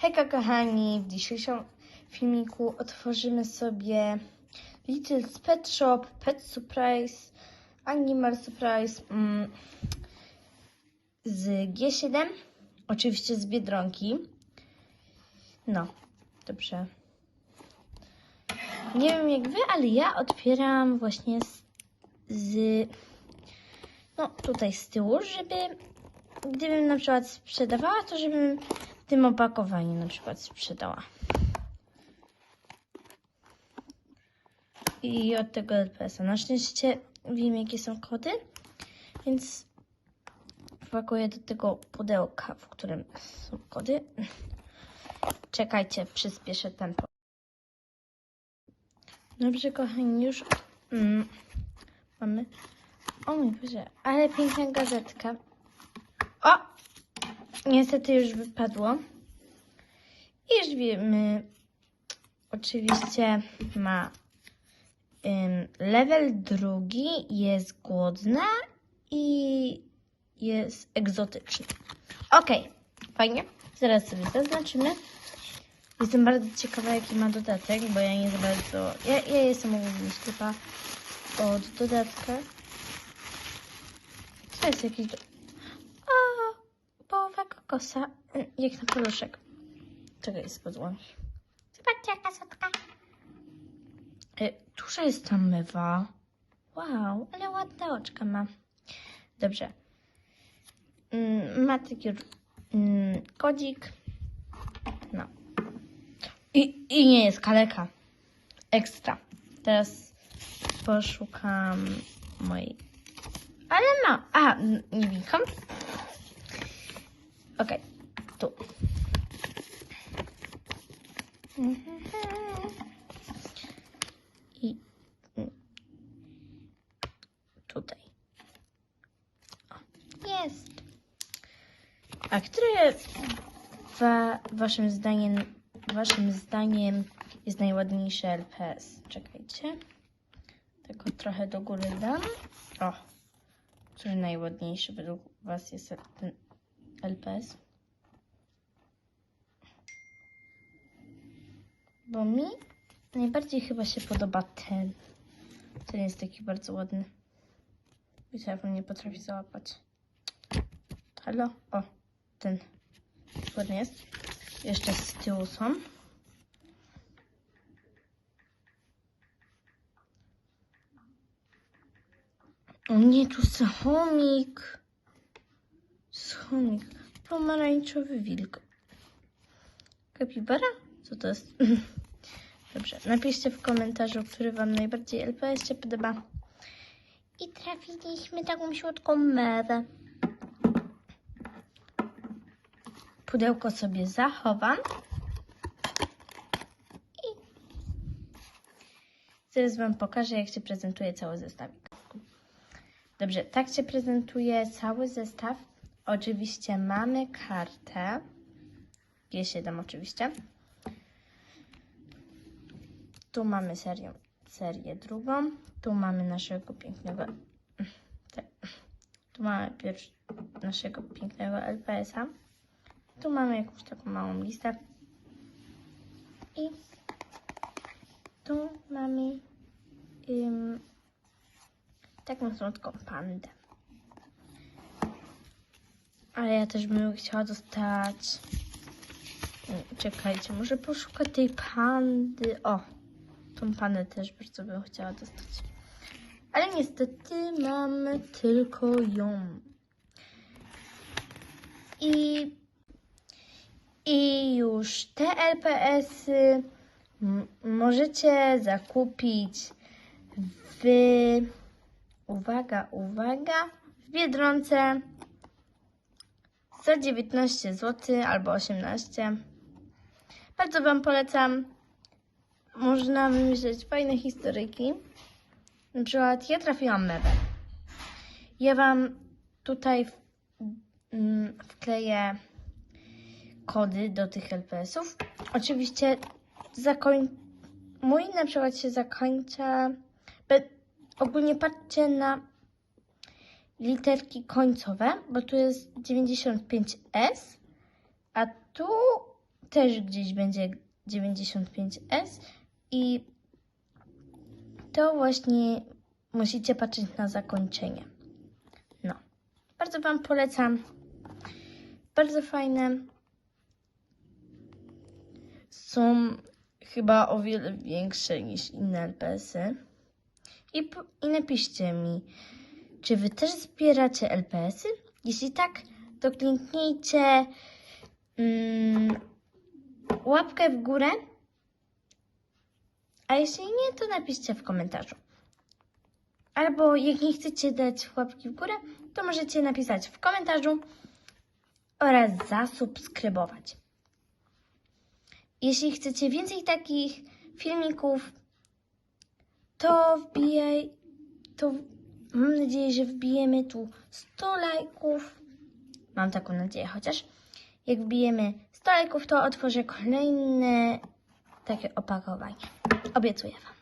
Hejka kochani, w dzisiejszym filmiku otworzymy sobie Little's Pet Shop, Pet Surprise, Animal Surprise mm, z G7, oczywiście z Biedronki. No, dobrze. Nie wiem jak wy, ale ja otwieram właśnie z, z no tutaj z tyłu, żeby gdybym na przykład sprzedawała, to żebym tym opakowaniu na przykład sprzedała. I od tego LPS-a. Na szczęście wiem, jakie są kody, więc wpakuję do tego pudełka, w którym są kody. Czekajcie, przyspieszę tempo. Dobrze, kochani, już mm, mamy. O mój Boże, ale piękna gazetka. O! Niestety już wypadło. I już wiemy, oczywiście ma ym, level drugi, jest głodna i jest egzotyczna. Okej, fajnie. Zaraz sobie zaznaczymy. Jestem bardzo ciekawa, jaki ma dodatek, bo ja nie za bardzo... Ja, ja jestem ogólnie ślepa od dodatka. To jest jakiś... Do... Kokosa, y, jak na paluszek. Czego jest podłącz? Zobaczcie, jaka słodka. Y, Duża jest ta mywa. Wow, ale ładne oczka ma. Dobrze. Mm, Ma taki mm, kodzik. No. I, I nie jest kaleka. Ekstra. Teraz poszukam mojej. Ale ma. A, n- nie wnikam. Okej, tu. I tutaj. O, jest. A które wa, waszym zdaniem waszym zdaniem jest najładniejszy LPS? Czekajcie. Tylko trochę do góry dam. O. Który najładniejszy według was jest ten LPS? Bo mi najbardziej chyba się podoba ten. Ten jest taki bardzo ładny. I telefon nie potrafi załapać. Halo? O, ten. Ładny jest. Jeszcze z tyłu są. O nie, tu jest. Jest chomik. Pomarańczowy wilk. Kapibara? Co to jest? Dobrze, napiszcie w komentarzu, który Wam najbardziej LPS się podoba. I trafiliśmy taką słodką mewę. Pudełko sobie zachowam. I zaraz Wam pokażę, jak się prezentuje cały zestawik. Dobrze, tak się prezentuje cały zestaw. Oczywiście mamy kartę. G7 oczywiście. Tu mamy serię, serię drugą. Tu mamy naszego pięknego. te- Tu mamy pierwszy, naszego pięknego LPS-a. Tu mamy jakąś taką małą listę. I tu mamy ym, taką słodką pandę. Ale ja też bym chciała dostać. Czekajcie, może poszukać tej pandy. O, tą pandę też bardzo bym chciała dostać. Ale niestety mamy tylko ją. I, i już te LPS-y możecie zakupić w. Uwaga, uwaga. W biedronce za 19 zł albo 18. Bardzo Wam polecam. Można wymyśleć fajne historyjki. Na przykład ja trafiłam mewę. Ja Wam tutaj w, mm, wkleję kody do tych LPS-ów. Oczywiście zakoń... mój na przykład się zakończa. Be... Ogólnie patrzcie na literki końcowe, bo tu jest 95S, a tu też gdzieś będzie 95S i to właśnie musicie patrzeć na zakończenie. No, bardzo Wam polecam. Bardzo fajne. Są chyba o wiele większe niż inne LPS-y. I, I napiszcie mi, czy Wy też zbieracie LPS-y? Jeśli tak, to kliknijcie mm, łapkę w górę. A jeśli nie, to napiszcie w komentarzu. Albo jak nie chcecie dać łapki w górę, to możecie napisać w komentarzu oraz zasubskrybować. Jeśli chcecie więcej takich filmików, to wbijaj, to mam nadzieję, że wbijemy tu 100 lajków. Mam taką nadzieję, chociaż jak wbijemy 100 lajków, to otworzę kolejne takie opakowanie. Obiecuję Wam.